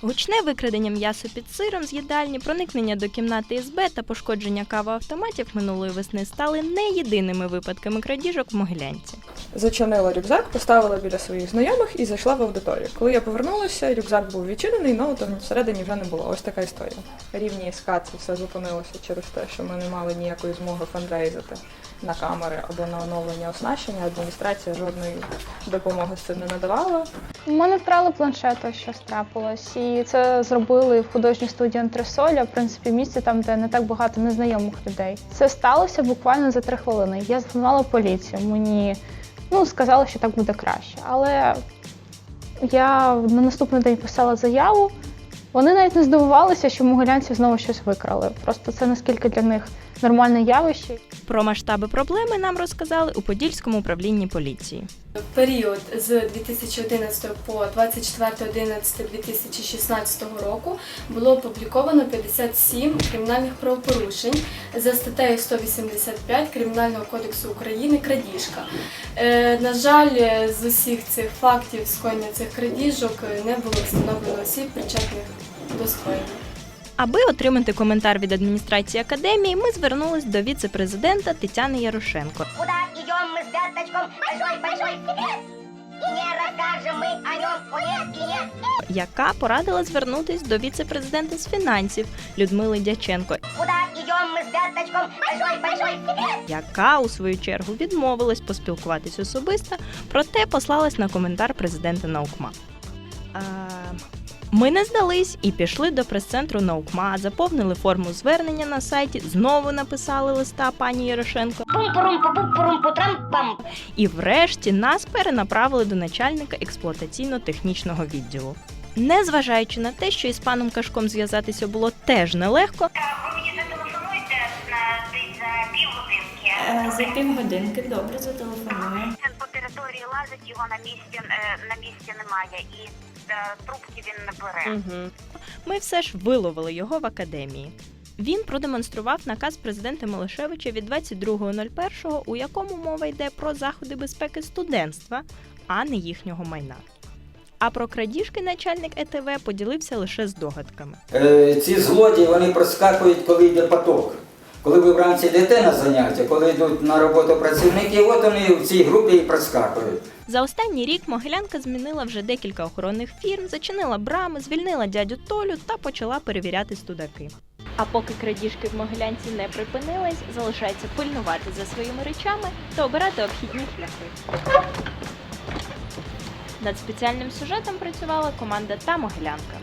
Гучне викрадення м'ясо під сиром з їдальні, проникнення до кімнати СБ та пошкодження кавоавтоматів минулої весни стали не єдиними випадками крадіжок в Могилянці. Зачинила рюкзак, поставила біля своїх знайомих і зайшла в аудиторію. Коли я повернулася, рюкзак був відчинений, ноуту всередині вже не було. Ось така історія. Рівні СК це все зупинилося через те, що ми не мали ніякої змоги фандрейзити на камери або на оновлення оснащення. Адміністрація жодної допомоги з цим не надавала. У мене вкрали планшет, що трапилось. І це зробили в художній студії Антресоля, в принципі, в там, де не так багато незнайомих людей. Це сталося буквально за три хвилини. Я зателефонувала поліцію. Мені ну, сказали, що так буде краще. Але я на наступний день писала заяву. Вони навіть не здивувалися, що могилянці знову щось викрали. Просто це наскільки для них нормальне явище. Про масштаби проблеми нам розказали у Подільському управлінні поліції. Період з 2011 по 24.11.2016 року було опубліковано 57 кримінальних правопорушень за статтею 185 Кримінального кодексу України крадіжка. Е, на жаль, з усіх цих фактів скоєння цих крадіжок не було встановлено осіб, причетних до скоєння. Аби отримати коментар від адміністрації академії, ми звернулись до віце-президента Тетяни Ярошенко. Куда идем мы с Бяточком? Большой, большой секрет! И не расскажем мы о нем нет и нет. яка порадила звернутись до віце-президента з фінансів Людмили Дяченко, Куда идем мы с Бяточком? Большой, большой секрет! яка у свою чергу відмовилась поспілкуватись особисто, проте послалась на коментар президента Наукма. А, Ми не здались і пішли до прес-центру Наукма, заповнили форму звернення на сайті, знову написали листа пані Ярошенко. І врешті нас перенаправили до начальника експлуатаційно-технічного відділу. Незважаючи на те, що із паном Кашком зв'язатися було теж нелегко, Ви мені зателефонуйте на десь за півгодинки. за півгодинки добре зателефоную. Він по території лазить, його на місці, е, на місці немає, і трубки він не бере. Угу. Ми все ж виловили його в академії. Він продемонстрував наказ президента Милошевича від 22.01, у якому мова йде про заходи безпеки студентства, а не їхнього майна. А про крадіжки начальник ЕТВ поділився лише здогадками. Е, ці злодії вони проскакують, коли йде поток. Коли ви вранці йдете на заняття, коли йдуть на роботу працівники, от вони в цій групі і проскакують. За останній рік Могилянка змінила вже декілька охоронних фірм, зачинила брами, звільнила дядю Толю та почала перевіряти студаки. А поки крадіжки в Могилянці не припинились, залишається пильнувати за своїми речами та обирати обхідні шляхи. Над спеціальним сюжетом працювала команда та Могилянка.